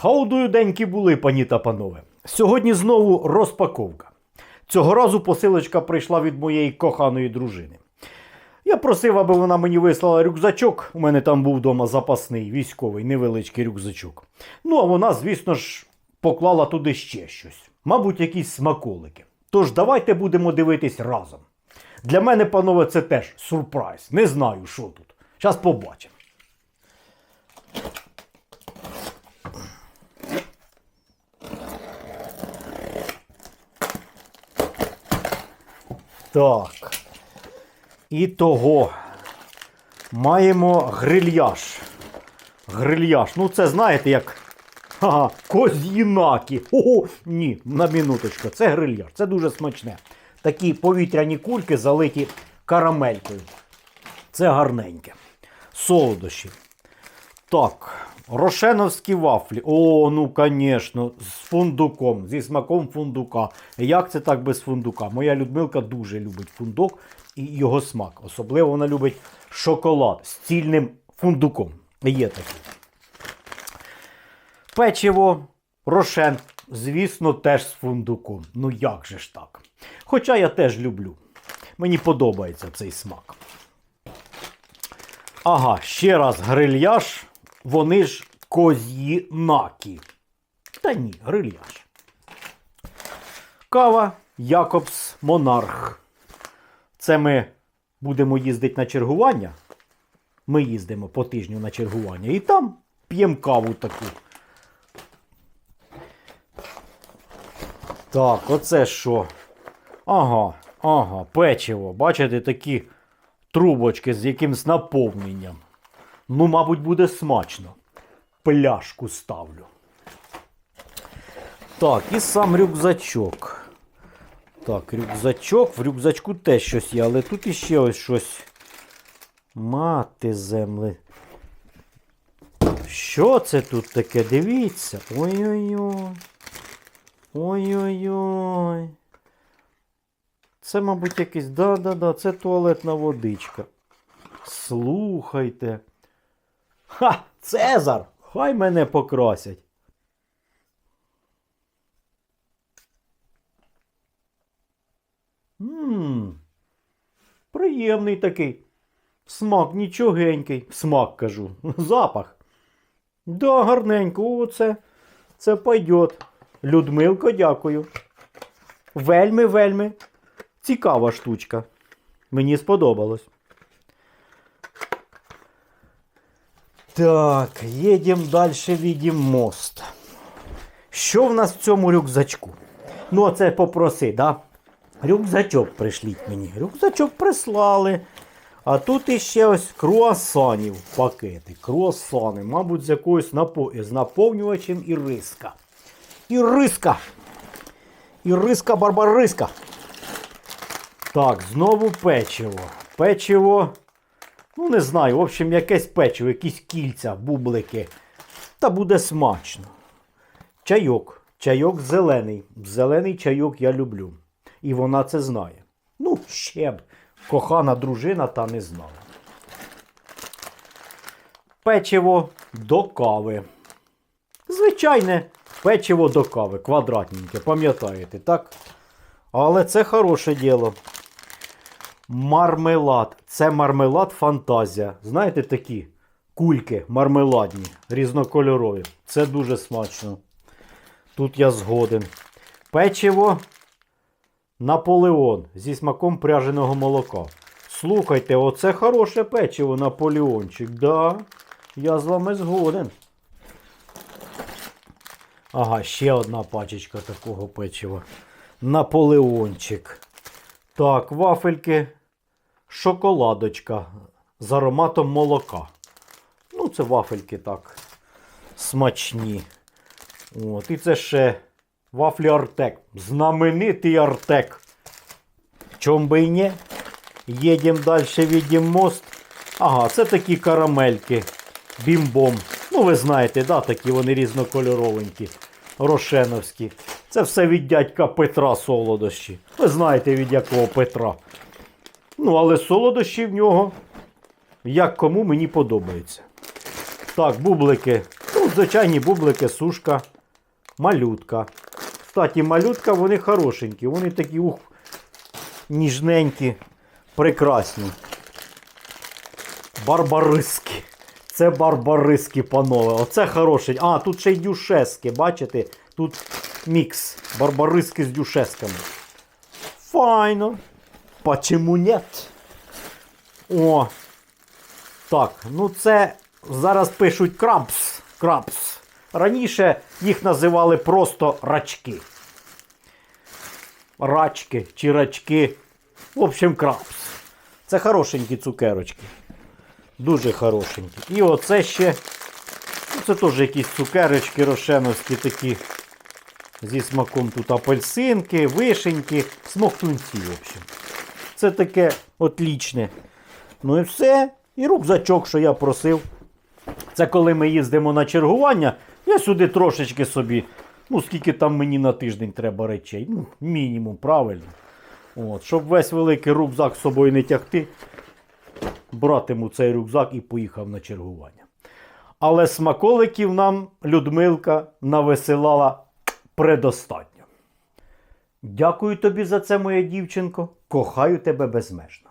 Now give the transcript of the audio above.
Хаудуюденькі були, пані та панове. Сьогодні знову розпаковка. Цього разу посилочка прийшла від моєї коханої дружини. Я просив, аби вона мені вислала рюкзачок. У мене там був вдома запасний військовий невеличкий рюкзачок. Ну, а вона, звісно ж, поклала туди ще щось. Мабуть, якісь смаколики. Тож давайте будемо дивитись разом. Для мене, панове, це теж сюрприз. Не знаю, що тут. Зараз побачимо. Так. І того. Маємо грильяж. Грильяж. Ну, це знаєте, як. Ага, коз'їнаки. Ого, ні, на минуточку. Це грильяж. Це дуже смачне. Такі повітряні кульки залиті карамелькою. Це гарненьке. Солодощі. Так, рошеновські вафлі. О, ну, звісно, з фундуком, зі смаком фундука. Як це так без фундука? Моя Людмилка дуже любить фундук і його смак. Особливо вона любить шоколад з цільним фундуком. Є такий. Печиво, рошен, звісно, теж з фундуком. Ну як же ж так? Хоча я теж люблю. Мені подобається цей смак. Ага, ще раз грильяж. Вони ж коз'їнакі. Та ні, грильяж. Кава Якобс Монарх. Це ми будемо їздити на чергування. Ми їздимо по тижню на чергування. І там п'ємо каву таку. Так, оце що? Ага, ага, печиво. Бачите, такі трубочки з якимсь наповненням. Ну, мабуть, буде смачно. Пляшку ставлю. Так, і сам рюкзачок. Так, рюкзачок. В рюкзачку теж щось є, але тут іще ось щось. Мати земли. Що це тут таке? Дивіться. Ой-ой-ой. Ой-ой-ой. Це, мабуть, якийсь. Да-да-да, це туалетна водичка. Слухайте. Ха! Цезар! Хай мене покрасять. Ммм. Приємний такий. Смак нічогенький. Смак кажу. Запах. Да, гарненько. О, це, це пойдет. Людмилко, дякую. Вельми, вельми. Цікава штучка. Мені сподобалось. Так, їдемо далі, відім мост. Що в нас в цьому рюкзачку? Ну, оце попроси, да? Рюкзачок пришліть мені. Рюкзачок прислали. А тут іще ось круасанів пакети. Круасани, мабуть, з якоюсь напо... з наповнювачем і риска. І риска. І риска барбариска. Так, знову печиво. Печиво. Ну, не знаю, в общем, якесь печиво, якісь кільця, бублики. Та буде смачно. Чайок. Чайок зелений. Зелений чайок я люблю. І вона це знає. Ну, ще б. Кохана дружина та не знала. Печиво до кави. Звичайне печиво до кави, квадратненьке, пам'ятаєте, так? Але це хороше діло. Мармелад. Це мармелад фантазія. Знаєте такі кульки мармеладні, різнокольорові. Це дуже смачно. Тут я згоден. Печиво Наполеон зі смаком пряженого молока. Слухайте, оце хороше печиво Наполеончик. Да, я з вами згоден. Ага, ще одна пачечка такого печива. Наполеончик. Так, вафельки. Шоколадочка з ароматом молока. Ну, це вафельки так. Смачні. От, і це ще вафлі Артек. Знаменитий Артек. Чом би і не? Їдемо далі, відім мост. Ага, це такі карамельки. Бім-бом. Ну, ви знаєте, да, такі вони різнокольоровенькі. Рошеновські. Це все від дядька Петра солодощі. Ви знаєте, від якого Петра. Ну, але солодощі в нього, як кому мені подобається. Так, бублики. Ну, звичайні бублики, сушка, малютка. Кстати, малютка, вони хорошенькі, вони такі ух, ніжненькі, прекрасні. Барбариски. Це барбариски, панове. Оце хороший. А, тут ще й дюшески, бачите? Тут мікс. Барбариски з дюшесками. Файно. Почему нет? О. Так, ну це зараз пишуть крабс. Крабс. Раніше їх називали просто рачки. Рачки чи рачки. В общем, крабс. Це хорошенькі цукерочки. Дуже хорошенькі. І оце ще. Ну, це теж якісь цукерочки рошеновські такі. Зі смаком тут апельсинки, вишеньки, смоктунці, в общем. Це таке отлічне. Ну і все. І рюкзачок, що я просив. Це коли ми їздимо на чергування, я сюди трошечки собі. Ну, скільки там мені на тиждень треба речей. Ну, мінімум, правильно. От, щоб весь великий рюкзак з собою не тягти, братиму цей рюкзак і поїхав на чергування. Але смаколиків нам Людмилка навесилала предостатньо. Дякую тобі за це, моя дівчинко. Кохаю тебе безмежно.